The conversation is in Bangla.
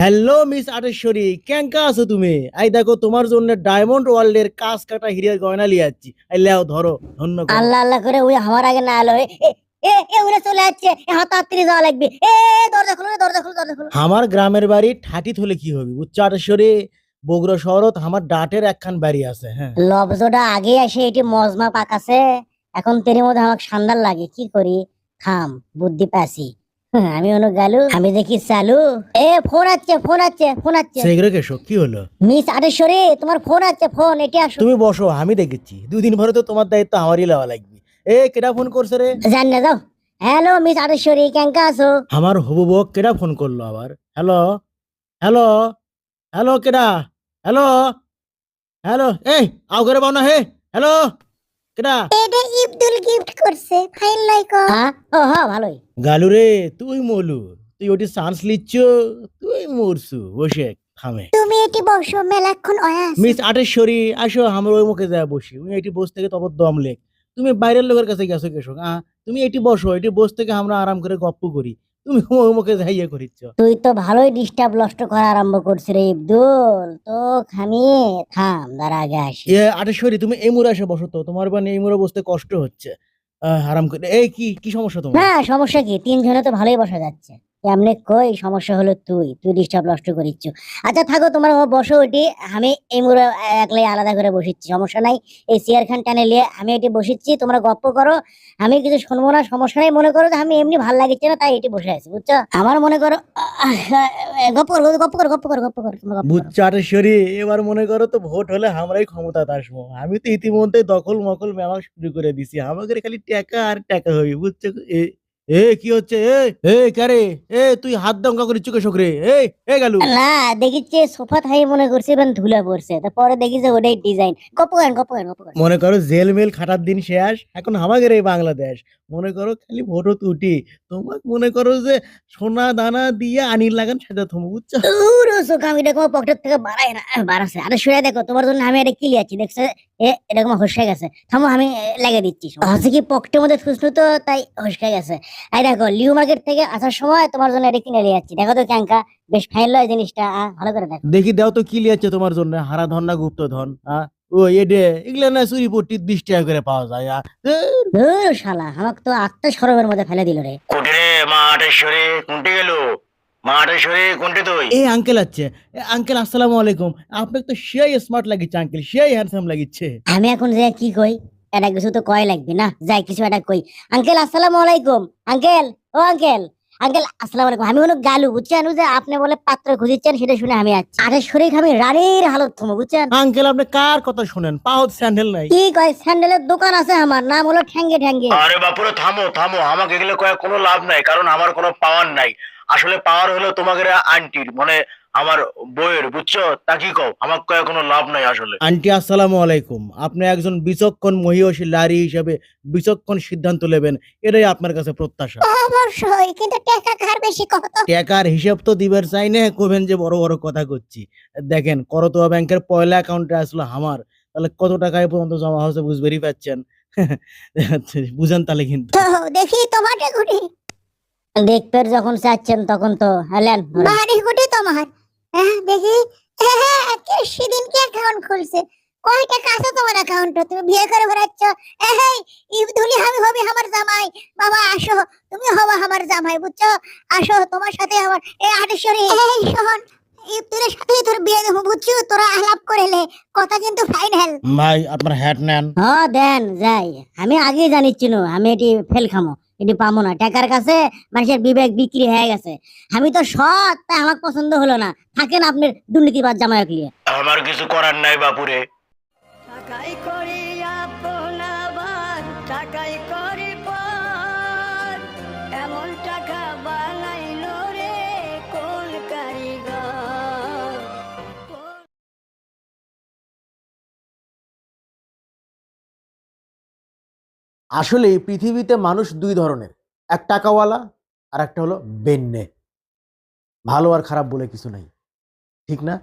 হ্যালো মিস আটেশ্বরী কেঙ্কা আছো তুমি? এই দেখো তোমার জন্য ডায়মন্ড ওয়ার্ল্ডের কাজ কাটা হিরের গয়না লিয়ে যাচ্ছি লেও ধরো ধন্য করো। আল্লাহ আল্লাহ করে ওই আমার আগে না এলো এ এ এ উড়ে চলে যাচ্ছে এ হাত যাওয়া লাগবে। এ এ, দরজা খুলো দরজা খুলো দরজা খুলো। আমার গ্রামের বাড়ি ঠাটি থলে কি হবে বুঝছ আটেশ্বরী? বগুড়া শহরত আমার ডাটের একখান বাড়ি আছে হ্যাঁ। লবজটা আগে এসে এটি মজমা পাকাছে এখন তের মধ্যে আমাকে সান্দাল লাগে কি করি? থাম বুদ্ধি পাসি। আমি অনু গেলু আমি দেখি চালু। এ ফোন আছে ফোন আছে ফোন আছে সেগুলো কেশো কি হলো? মিস আটেশ্বরী তোমার ফোন আছে ফোন এটি আসো। তুমি বসো আমি দেখেছি। দুদিন ভরে তো তোমার দায়িত্ব আমারই লওয়া লাগবে। এ কেডা ফোন করছে রে? জান না যাও। হ্যালো মিস আটেশ্বরী কেঙ্কা আছো? আমার হবু বউ কেডা ফোন করল আবার? হ্যালো হ্যালো হ্যালো কেডা? হ্যালো হ্যালো এই আও করে বাও না হে। হ্যালো কেডা? এটা ইবদুল গিফট করছে ফাইল লাইক হ্যাঁ? ও হ্যাঁ ভালোই। গালু রে তুই মলু তুই ওটি চান্স লিচ্ছ তুই মরছু বসে থামে। তুমি এটি বসো মেলাক্ষণ অয়াস। মিস আটেশ্বরী আসো আমরা ওই মুখে যা বসি। তুমি এটি বস থেকে তবর দম লেখ। তুমি বাইরের লোকের কাছে গেছো কেশো আ? তুমি এটি বসো এটি বস থেকে আমরা আরাম করে গপ্প করি। তুমি মুখে যাইয়া করিচ্ছ। তুই তো ভালোই ডিস্টার্ব নষ্ট করা আরম্ভ করছিস রে ইবদুল। তো খামিয়ে থাম দাঁড়া আগে আসি। এ আটেশ্বরী তুমি এই মুড়ে এসে বসো তো তোমার বানি এই মুড়ে বসতে কষ্ট হচ্ছে। আরাম করে। এই কি কি সমস্যা তোমার? না সমস্যা কি? তিনজনে তো ভালোই বসা যাচ্ছে। এমনি কই? সমস্যা হলো তুই। তুই ডিস্টার্ব নষ্ট করিচ্ছ। আচ্ছা থাকো, তোমার বসো ওটি আমি এই মুড়ে একলাই আলাদা করে বসিচ্ছি, সমস্যা নাই। এই চেয়ার খান টানে নিয়ে আমি এটি বসিচ্ছি, তোমরা গপ্প করো। আমি কিছু শুনব না, সমস্যা নাই। মনে করো যে আমি এমনি ভালো লাগছে না, তাই এটি বসে আছি, বুঝছ? আমার মনে করো গপ্প করো গপ্প করো গপ্প করো গপ্প করো। বুঝছ আটেশ্বরী এবার মনে করো তো ভোট হলে আমরাই ক্ষমতা আসব। আমি তো ইতিমধ্যে দখল মকল মেমা শুরু করে দিছি। আমাদের খালি টাকা আর টাকা হবে, বুঝছ? এ কি হচ্ছে? এ এ কারে এ তুই হাত দঙ্গা করে চুকে শুকরে এ এ গেলু। না দেখিচ্ছে সোফা থাই মনে করছে এবং ধুলা পড়ছে। তারপরে দেখি যে ওটাই ডিজাইন করেন গপ্প করেন মনে করো জেল মেল খাটার দিন শেষ এখন আমাদের এই বাংলাদেশ। মনে করো খালি ভোটও তুটি তোমাকে মনে করো যে সোনা দানা দিয়ে আনির লাগান সেটা থমো বুঝছ? আমি দেখো পকেট থেকে বাড়াই না বাড়াছে আরে শুয়ে দেখো তোমার জন্য আমি এটা কিলি আছি দেখছ? এ এরকম হসকে গেছে। থামো আমি লাগিয়ে দিচ্ছি। হচ্ছে কি পকেটের মধ্যে খুশনু তো তাই হসকে গেছে। এই দেখো লিউ মার্কেট থেকে আসার সময় তোমার জন্য এটা কিনে নিয়ে যাচ্ছি। দেখো তো ক্যাঙ্কা বেশ ফাইন লয় জিনিসটা ভালো করে দেখো। দেখি দাও তো কি লিয়াচ্ছে তোমার জন্য। হারা ধন না গুপ্ত ধন আ? ও এডে এগুলা না চুরি পট্টি বিশ টাকা করে পাওয়া যায় ধুর। ধুর শালা আমাকে তো আত্মা সরবের মধ্যে ফেলে দিল রে। কোটি রে মা আটেশ্বরী কোনটি গেল? মা আটেশ্বরী কোনটি তুই? এ আঙ্কেল আছে আঙ্কেল আসসালামু আলাইকুম। আপনাকে তো সেই স্মার্ট লাগিচ্ছে আঙ্কেল সেই হ্যান্ডসাম লাগিচ্ছে। আমি এখন যে কি কই এটা কিছু তো কয় লাগবে না? যাই কিছু একটা কই। আঙ্কেল আসসালামু আলাইকুম। আঙ্কেল ও আঙ্কেল। আঙ্কেল আসসালাম আলাইকুম। আমি হলো গালু বুঝছেন? যে আপনি বলে পাত্র খুঁজেছেন সেটা শুনে আমি আছি আরে শরীর আমি রানীর হালত থমো বুঝছেন? আঙ্কেল আপনি কার কথা শুনেন? পাও স্যান্ডেল নাই। কি কয় স্যান্ডেলের দোকান আছে আমার নাম হলো ঠ্যাঙ্গে ঠ্যাঙ্গে। আরে বাপুরে থামো থামো আমাকে এগুলো কয়ে কোনো লাভ নাই কারণ আমার কোনো পাওয়ার নাই। আসলে পাওয়ার হলো তোমাদের আন্টির মানে আমার বইয়ের বুঝছ? তা কি কও? আমার কয়ে কোনো লাভ নাই আসলে। আন্টি আসসালামু আলাইকুম। আপনি একজন বিচক্ষণ মহিষী লারি হিসেবে বিচক্ষণ সিদ্ধান্ত নেবেন এটাই আপনার কাছে প্রত্যাশা। অবশ্যই কিন্তু টাকা কার বেশি কত? টাকার হিসাব তো দিবার চাই না কবেন যে বড় বড় কথা করছি দেখেন করতোয়া ব্যাংকের পয়লা অ্যাকাউন্টে আসলো আমার তাহলে কত টাকা এ পর্যন্ত জমা হচ্ছে বুঝবেরই পাচ্ছেন। বুঝেন তাহলে কিন্তু। দেখি তোমাকে গুটি দেখতে যখন চাচ্ছেন তখন তো হেলেন বাড়ি গুটি তোমার? হ্যাঁ দেখি। হ্যাঁ সেদিন কি অ্যাকাউন্ট খুলছে? কয় টাকা আছে তোমার অ্যাকাউন্টে তুমি বিয়ে করে বেড়াচ্ছ? এই ইবদুলি আমি হবি আমার জামাই। বাবা আসো। তুমি হবা আমার জামাই বুঝছ? আসো তোমার সাথে আমার এই আটেশ্বরী এই শোন। ইবদুলের সাথে তোর বিয়ে দেবো বুঝছ? তোরা আলাপ করে করেলে কথা কিন্তু ফাইনাল ভাই আপনার হ্যাট নেন। হ্যাঁ দেন যাই। আমি আগেই জানিচ্ছিল আমি এটি ফেল খামো। এটি পাবো না। টাকার কাছে মানুষের বিবেক বিক্রি হয়ে গেছে। আমি তো সৎ তাই আমার পছন্দ হলো না। থাকেন আপনি দুর্নীতিবাদ জামায়াত নিয়ে। আমার কিছু করার নাই বাপুরে। টাকাই করি আসলে পৃথিবীতে মানুষ দুই ধরনের, এক টাকাওয়ালা আর একটা হলো বেন্নে ভালো আর খারাপ বলে কিছু নাই, ঠিক না?